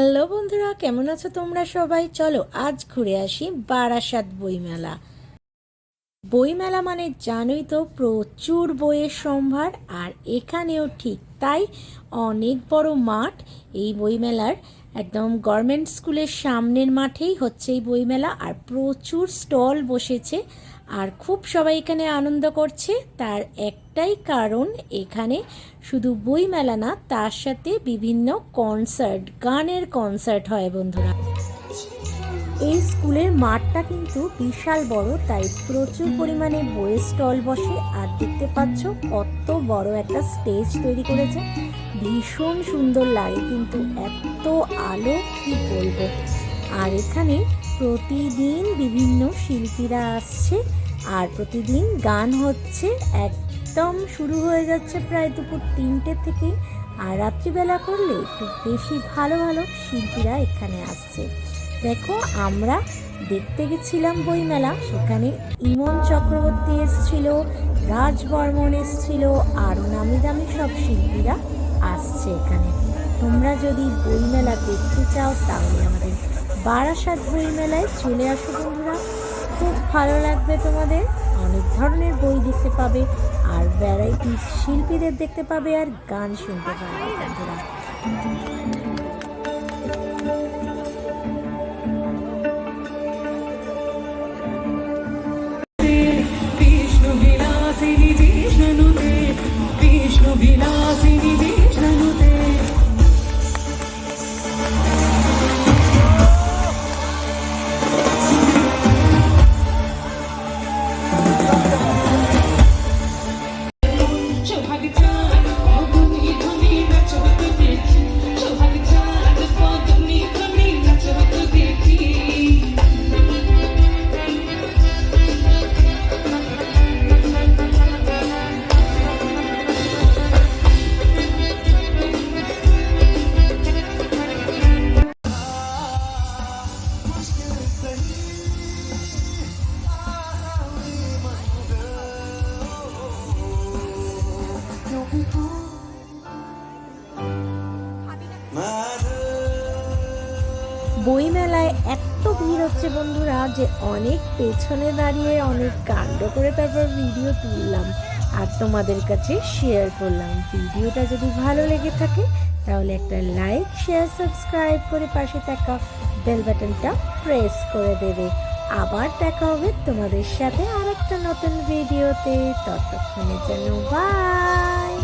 Hello বন্ধুরা, কেমন আছো তোমরা সবাই? চলো আজ ঘুরে আসি বারাসাত বইমেলা। বইমেলা মানে জানোই তো, প্রচুর বইয়ের সম্ভার, আর এখানেও ঠিক তাই অনেক বড় মাঠ এই বইমেলার একদম গভর্নমেন্ট স্কুলের সামনের মাঠেই হচ্ছে এই বইমেলা আর প্রচুর স্টল বসেছে আর খুব সবাই এখানে আনন্দ করছে। তার একটাই কারণ এখানে শুধু বইমেলা না, তার সাথে বিভিন্ন কনসার্ট গানের কনসার্ট হয় বন্ধুরা। এই স্কুলের মাঠটা কিন্তু বিশাল বড়, তাই প্রচুর পরিমাণে বইয়ের স্টল বসে। আর দেখতে পাচ্ছ কত বড় একটা স্টেজ তৈরি করেছে। ভীষণ সুন্দর লাগে, কিন্তু এত আলো কি বলব? আর এখানে প্রতিদিন বিভিন্ন শিল্পীরা আসছে, আর প্রতিদিন গান হচ্ছে, একদম শুরু হয়ে যাচ্ছে প্রায় দুপুর তিনটে থেকে। আর রাত্রিবেলা করলে একটু বেশি ভালো ভালো শিল্পীরা এখানে আসছে। দেখো, আমরা দেখতে গেছিলাম বইমেলা। সেখানে ইমন চক্রবর্তী এসছিল, রাজ বর্মন এসছিল আরও নামি দামি সব শিল্পীরা আসছে এখানে। তোমরা যদি বইমেলা দেখতে চাও, তাহলে আমাদের বারাসাত বইমেলায় চলে আসো বন্ধুরা। খুব ভালো লাগবে তোমাদের। অনেক ধরনের বই দেখতে পাবে, আর ভ্যারাইটি শিল্পীদের দেখতে পাবে, আর গান শুনতে পাবে বন্ধুরা। বইমেলায় এত ভিড় হচ্ছে বন্ধুরা যে অনেক পেছনে দাঁড়িয়ে অনেক কাণ্ড করে তারপর ভিডিও তুললাম। আর তোমাদের কাছে শেয়ার করলাম। ভিডিওটা যদি ভালো লেগে থাকে, তাহলে একটা লাইক শেয়ার সাবস্ক্রাইব করে পাশে থাকা বেল বাটনটা প্রেস করে দেবে। আবার দেখা হবে তোমাদের সাথে আর একটা নতুন ভিডিওতে ততক্ষণের জন্য বাই